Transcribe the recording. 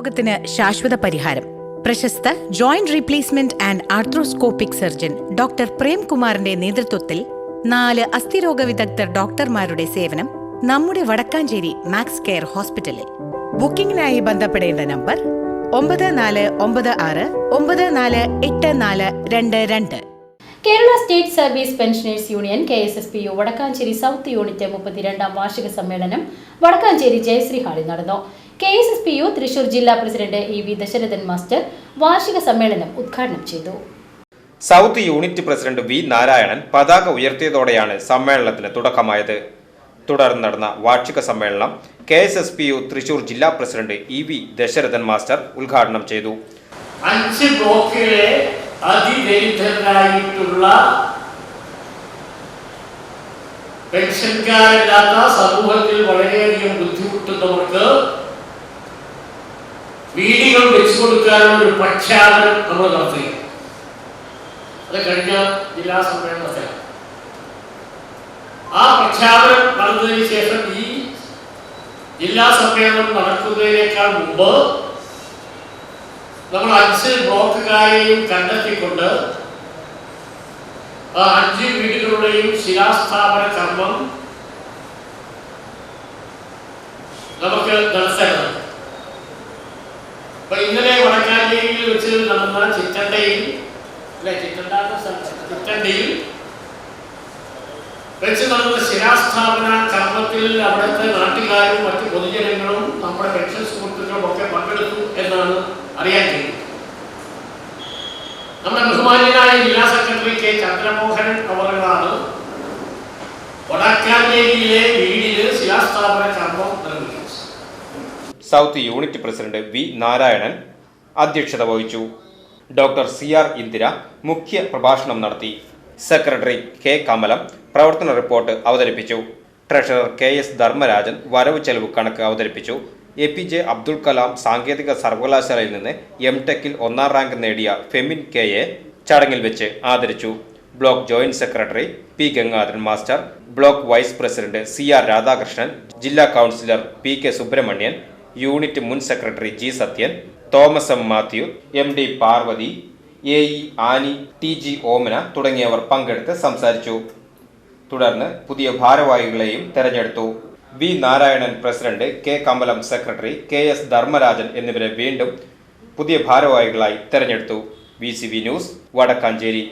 രോഗത്തിന് ശാശ്വത പരിഹാരം. പ്രശസ്ത joint replacement and arthroscopic surgeon doctor പ്രേംകുമാറിന്റെ നേതൃത്വത്തിൽ നാല് അസ്ഥിരോഗ വിദഗ്ധർ ഡോക്ടർമാരുടെ സേവനം നമ്മുടെ വടക്കാഞ്ചേരി മാക്സ് കെയർ ഹോസ്പിറ്റലിൽ. ബുക്കിംഗിനായി ബന്ധപ്പെടേണ്ട നമ്പർ ഒമ്പത് നാല് ഒമ്പത് ആറ് ഒമ്പത് നാല് എട്ട് നാല് രണ്ട് രണ്ട്. Kerala state service pensioners union K S S P U Vadakkanchery south unit മുപ്പത്തിരണ്ടാം വാർഷിക സമ്മേളനം വടക്കാഞ്ചേരി ജയശ്രീ ഹാളിൽ നടന്നു. K S S P U Thrissur ജില്ലാ president E V Dasarathan master വാർഷിക സമ്മേളനം ഉദ്ഘാടനം ചെയ്തു. South unit president V Narayanan പതാക ഉയർത്തിയതോടെയാണ് സമ്മേളനത്തിന് തുടക്കമായത്. തുടർന്ന് നടന്ന വാർഷിക സമ്മേളനം K S S P U Thrissur ജില്ലാ president E V Dasarathan master ഉദ്ഘാടനം ചെയ്തു. അഞ്ച് ബ്ലോക്കിലെ അതിദരിദ്രരായിട്ടുള്ള പെൻഷൻകാരില്ലാത്ത സമൂഹത്തിൽ വളരെയധികം ബുദ്ധിമുട്ടുന്നവർക്ക് വീടുകൾ വെച്ചു കൊടുക്കാനുള്ള ഒരു പ്രഖ്യാപനം നമ്മൾ നടത്തി. അത് കഴിഞ്ഞ ജില്ലാ സമ്മേളനത്തിലാണ് ആ പ്രഖ്യാപനം നടന്നതിന് ശേഷം ഈ ജില്ലാ സമ്മേളനം നടക്കുന്നതിനേക്കാൾ മുമ്പ് നമ്മൾ അഞ്ച് ബ്ലോക്കുകാരെയും കണ്ടെത്തിക്കൊണ്ട് ആ അഞ്ച് വീടുകളുടെയും ശിലാസ്ഥാപന കർമ്മം നമുക്ക് നടത്തേണ്ടത് വെച്ച് നടന്ന ചിറ്റണ്ടയിൽ അല്ലെ ചിറ്റണ്ട എന്ന സ്ഥലം, ചിറ്റണ്ടയിൽ വെച്ച് നടന്ന ശിലാസ്ഥാപന കർമ്മത്തിൽ അവിടുത്തെ നാട്ടുകാരും മറ്റു പൊതുജനങ്ങളും നമ്മുടെ പെൻഷൻ സുഹൃത്തുക്കളും ഒക്കെ പങ്കെടുത്തു എന്നാണ് അറിയാൻ കഴിയുന്നത്. നമ്മുടെ ബഹുമാന്യനായ ജില്ലാ secretary K Chandramohan അവറുകളാണ് south unit president V Narayanan അധ്യക്ഷത വഹിച്ചു. ഡോക്ടർ സി ആർ ഇന്ദിര മുഖ്യ പ്രഭാഷണം നടത്തി. സെക്രട്ടറി കെ കമലം പ്രവർത്തന റിപ്പോർട്ട് അവതരിപ്പിച്ചു. ട്രഷറർ കെ എസ് ധർമ്മരാജൻ വരവ് ചെലവ് കണക്ക് അവതരിപ്പിച്ചു. A P J Abdul Kalam സാങ്കേതിക സർവകലാശാലയിൽ നിന്ന് എം ടെക്കിൽ ഒന്നാം റാങ്ക് നേടിയ ഫെമിൻ കെ എ ചടങ്ങിൽ വെച്ച് ആദരിച്ചു. Block joint secretary P Gangadharan master block vice president C R Radhakrishnan ജില്ലാ councillor P K Subramanian unit മുൻ secretary G Sathyan Thomas M Mathew M D Parvathy A E Annie T G Omana തുടങ്ങിയവർ പങ്കെടുത്ത് സംസാരിച്ചു. തുടർന്ന് പുതിയ ഭാരവാഹികളെയും തെരഞ്ഞെടുത്തു. V Narayanan president K Kamalam secretary K S Dharmarajan എന്നിവരെ വീണ്ടും പുതിയ ഭാരവാഹികളായി തെരഞ്ഞെടുത്തു. V C V news Vadakkanchery.